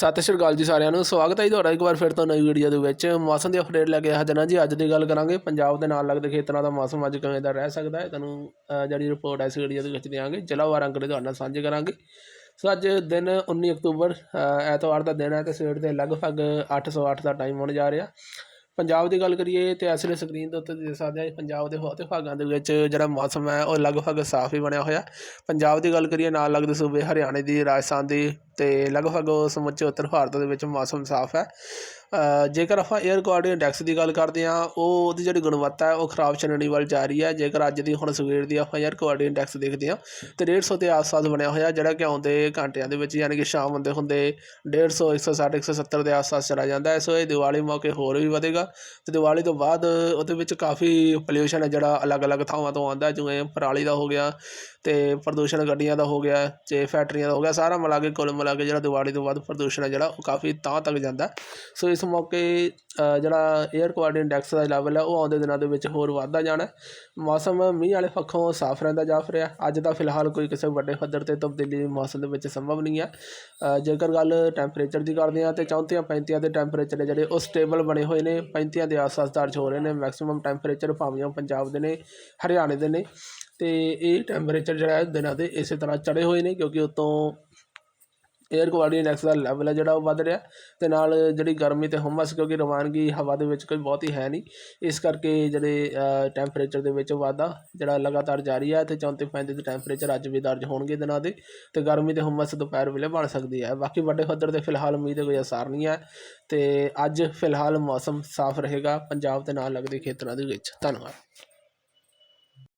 ਸਤਿ ਸ਼੍ਰੀ ਅਕਾਲ ਜੀ ਸਾਰਿਆਂ ਨੂੰ। ਸਵਾਗਤ ਹੈ ਜੀ ਤੁਹਾਡਾ ਇੱਕ ਵਾਰ ਫਿਰ ਤੋਂ ਨਵੀਂ ਵੀਡੀਓ ਦੇ ਵਿੱਚ। ਮੌਸਮ ਦੀ ਅਪਡੇਟ ਲੈ ਕੇ ਹਾਜ਼ਰ ਹਾਂ ਜੀ। ਅੱਜ ਦੀ ਗੱਲ ਕਰਾਂਗੇ। ਪੰਜਾਬ ਦੇ ਨਾਲ ਲੱਗਦੇ ਖੇਤਰਾਂ ਦਾ ਮੌਸਮ ਅੱਜ ਕਿਵੇਂ ਦਾ ਰਹਿ ਸਕਦਾ ਹੈ, ਤੁਹਾਨੂੰ ਜਿਹੜੀ ਰਿਪੋਰਟ ਹੈ ਇਸ ਵੀਡੀਓ ਦੇ ਵਿੱਚ ਦਿਆਂਗੇ। ਜ਼ਿਲ੍ਹਾਵਾਰ ਅੰਕੜੇ ਤੁਹਾਡੇ ਨਾਲ ਸਾਂਝੇ ਕਰਾਂਗੇ। ਸੋ ਅੱਜ ਦਿਨ 19 ਅਕਤੂਬਰ ਐਤਵਾਰ ਦਾ ਦਿਨ ਹੈ ਤੇ ਸਵੇਰ ਦੇ ਲਗਭਗ 808 ਦਾ ਟਾਈਮ ਹੋਣ ਜਾ ਰਿਹਾ। ਪੰਜਾਬ ਦੀ ਗੱਲ ਕਰੀਏ ਤੇ ਇਸ ਲਈ ਸਕਰੀਨ ਦੇ ਉੱਤੇ ਦੇਖ ਸਕਦੇ ਹਾਂ ਪੰਜਾਬ ਦੇ ਬਹੁਤੇ ਭਾਗਾਂ ਦੇ ਵਿੱਚ ਜਿਹੜਾ ਮੌਸਮ ਹੈ ਉਹ ਲਗਭਗ ਸਾਫ਼ ਹੀ ਬਣਿਆ ਹੋਇਆ। ਪੰਜਾਬ ਦੀ ਗੱਲ ਕਰੀਏ, ਨਾਲ ਲੱਗਦੇ ਸੂਬੇ ਹਰਿਆਣੇ ਦੀ, ਰਾਜਸਥਾਨ ਦੀ ਅਤੇ ਲਗਭਗ ਸਮੁੱਚੇ ਉੱਤਰ ਭਾਰਤ ਦੇ ਵਿੱਚ ਮੌਸਮ ਸਾਫ਼ ਹੈ। ਜੇਕਰ ਆਪਾਂ 에ਅਰ ਕੁਆਲਿਟੀ ਇੰਡੈਕਸ ਦੀ ਗੱਲ ਕਰਦੇ ਹਾਂ, ਉਹ ਉਹਦੀ ਜਿਹੜੀ ਗੁਣਵੱਤਾ ਹੈ, ਉਹ ਖਰਾਬ ਚੱਲਣੀ ਵੱਲ ਜਾ ਰਹੀ ਹੈ। ਜੇਕਰ ਅੱਜ ਦੀ, ਹੁਣ ਸਵੇਰ ਦੀ ਆਪਾਂ 에ਅਰ ਕੁਆਲਿਟੀ ਇੰਡੈਕਸ ਦੇਖਦੇ ਹਾਂ, ਤੇ 150 ਦੇ ਆਸ-ਪਾਸ ਬਣਿਆ ਹੋਇਆ, ਜਿਹੜਾ ਕਿ ਆਉਂਦੇ ਘੰਟਿਆਂ ਦੇ ਵਿੱਚ, ਯਾਨੀ ਕਿ ਸ਼ਾਮ ਹੁੰਦੇ ਹੁੰਦੇ 150 160 170 ਦੇ ਆਸ-ਪਾਸ ਚਲਾ ਜਾਂਦਾ ਹੈ। ਸੋ ਇਹ ਦੀਵਾਲੀ ਮੌਕੇ ਹੋਰ ਵੀ ਵਧੇਗਾ ਤੇ ਦੀਵਾਲੀ ਤੋਂ ਬਾਅਦ ਉਹਦੇ ਵਿੱਚ ਕਾਫੀ ਪੋਲਿਊਸ਼ਨ ਹੈ, ਜਿਹੜਾ ਅਲੱਗ-ਅਲੱਗ ਥਾਵਾਂ ਤੋਂ ਆਉਂਦਾ ਜਿਵੇਂ ਪਰਾਲੀ ਦਾ ਹੋ ਗਿਆ ਤੇ ਪ੍ਰਦੂਸ਼ਣ ਗੱਡੀਆਂ ਦਾ ਹੋ ਗਿਆ, ਤੇ ਫੈਕਟਰੀਆਂ ਦਾ ਹੋ ਗਿਆ, ਸਾਰਾ ਮਿਲਾ ਕੇ, ਕੁੱਲ ਮਿਲਾ ਕੇ ਜਿਹੜਾ ਦੀਵਾਲੀ ਤੋਂ ਬਾਅਦ ਪ੍ਰਦੂਸ਼ਣ ਹੈ, ਜਿਹੜਾ ਉਹ ਕਾਫੀ ਤਾਂ ਤੱਕ ਜਾਂਦਾ ਹੈ। ਸੋ ਇਸ ਮੌਕੇ ਜਿਹੜਾ 에ਅਰ ਕੁਆਲਿਟੀ ਇੰਡੈਕਸ ਦਾ ਲੈਵਲ ਹੈ, ਉਹ ਆਉਂਦੇ ਦਿਨਾਂ ਦੇ ਵਿੱਚ ਹੋਰ ਵੱਧਦਾ ਜਾਣਾ ਮੌਸਮ ਮੀਂਹ ਵਾਲੇ ਪੱਖੋਂ ਸਾਫ਼ ਰਹਿੰਦਾ ਜਾ ਰਿਹਾ ਅੱਜ ਤਾਂ ਫਿਲਹਾਲ ਕੋਈ ਕਿਸੇ ਵੱਡੇ ਪੱਧਰ ਤੇ ਤਬਦੀਲੀ ਮੌਸਮ ਦੇ ਵਿੱਚ ਸੰਭਵ ਨਹੀਂ ਹੈ। ਜੇਕਰ ਗੱਲ ਟੈਂਪਰੇਚਰ ਦੀ ਕਰਦੇ ਹਾਂ, ਤੇ 34 35 ਦੇ ਟੈਂਪਰੇਚਰ ਜਿਹੜੇ, ਉਹ ਸਟੇਬਲ ਬਣੇ ਹੋਏ ਨੇ। 35 ਦੇ ਆਸ-ਪਾਸ ਦਰਜ ਹੋ ਰਹੇ ਨੇ। ਮੈਕਸਿਮਮ ਟੈਂਪਰੇਚਰ ਭਾਵੇਂ ਉਹ ਪੰਜਾਬ ਦੇ ਨੇ, ਹਰਿਆਣੇ ਦੇ ਨੇ। ਤੇ ਇਹ ਟੈਂਪਰੇਚਰ ਜਿਹੜਾ ਦਿਨਾਂ ਦੇ ਇਸੇ ਤਰ੍ਹਾਂ ਚੜੇ ਹੋਏ ਨੇ, ਕਿਉਂਕਿ ਉਤੋਂ ਏਅਰ ਕੁਆਲਿਟੀ ਇੰਡੈਕਸ ਦਾ ਲੈਵਲ ਹੈ ਜਿਹੜਾ ਉਹ ਵੱਧ ਰਿਹਾ ਅਤੇ ਨਾਲ ਜਿਹੜੀ ਗਰਮੀ ਅਤੇ ਹੁੰਮਸ ਕਿਉਂਕਿ ਰਵਾਨਗੀ ਹਵਾ ਦੇ ਵਿੱਚ ਕੋਈ ਬਹੁਤੀ ਹੈ ਨਹੀਂ, ਇਸ ਕਰਕੇ ਜਿਹੜੇ ਟੈਂਪਰੇਚਰ ਦੇ ਵਿੱਚ ਵਾਧਾ ਜਿਹੜਾ ਲਗਾਤਾਰ ਜਾਰੀ ਹੈ ਅਤੇ ਚੌਂਤੀ ਪੈਂਤੀ ਦੇ ਟੈਂਪਰੇਚਰ ਅੱਜ ਵੀ ਦਰਜ ਹੋਣਗੇ ਦਿਨਾਂ ਦੇ ਅਤੇ ਗਰਮੀ ਤੇ ਹੁੰਮਸ ਦੁਪਹਿਰ ਵੇਲੇ ਬਣ ਸਕਦੀ ਹੈ। ਬਾਕੀ ਵੱਡੇ ਪੱਧਰ ਤੇ ਫਿਲਹਾਲ ਮੀਂਹ ਦੇ ਕੋਈ ਅਸਰ ਨਹੀਂ ਹੈ ਤੇ ਅੱਜ ਫਿਲਹਾਲ ਮੌਸਮ ਸਾਫ਼ ਰਹੇਗਾ ਪੰਜਾਬ ਦੇ ਨਾਲ ਲੱਗਦੇ ਖੇਤਰਾਂ ਦੇ ਵਿੱਚ। ਧੰਨਵਾਦ।